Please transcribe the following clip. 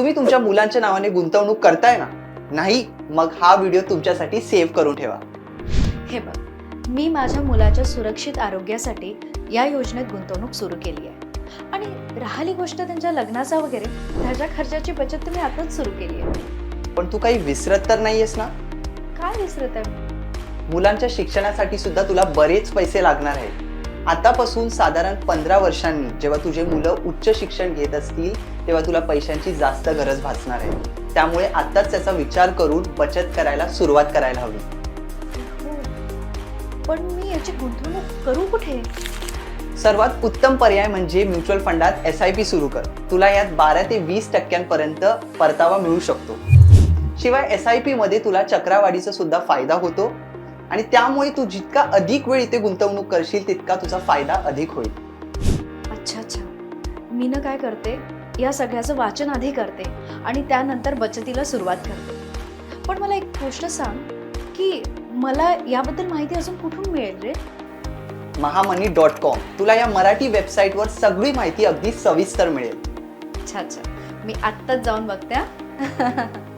तुम्ही तुमच्या मुलांच्या नावाने गुंतवणूक करताय ना? नाही मग हा व्हिडिओ तुमच्यासाठी सेव्ह करून ठेवा. हे बघ मी माझ्या मुलाच्या सुरक्षित आरोग्यासाठी या योजनेत गुंतवणूक सुरू केली आहे. आणि राहिली गोष्ट त्यांच्या लग्नाचा वगैरे त्याच्या खर्चाची बचत मी आताच सुरू केली आहे. पण तू काही विसरत तर नाहीयेस ना? काय विसरत आहे? मुलांच्या शिक्षणासाठी सुद्धा तुला बरेच पैसे लागणार आहेत. आतापासून साधारण पंधरा वर्षांनी जेव्हा तुझे मुलं उच्च शिक्षण घेत असतील तेव्हा तुला पैशांची जास्त गरज भासणार आहे. त्यामुळे आताच त्याचा विचार करून बचत करायला सुरुवात करायला हवी. हो. पण मी याची गुंतवणूक करू कुठे? सर्वात उत्तम पर्याय म्हणजे म्युच्युअल फंडात एस आय पी सुरू कर. तुला यात बारा ते वीस टक्क्यांपर्यंत परतावा मिळू शकतो. शिवाय एस आय पी मध्ये तुला चक्रवाढीचा सुद्धा फायदा होतो. आणि त्यामुळे तू जितका अधिक वेळ इथे गुंतवणूक करशील तितका तुझा फायदा अधिक होईल. अच्छा अच्छा. मी ना काय करते या सगळ्याचं वाचन आधी करते आणि त्यानंतर बचतीला सुरुवात करते. पण मला एक गोष्ट सांग की मला याबद्दल माहिती अजून कुठून मिळेल रे? Mahamoney dot com. तुला या मराठी वेबसाईटवर सगळी माहिती अगदी सविस्तर मिळेल. अच्छा अच्छा. मी आत्ताच जाऊन बघते हा.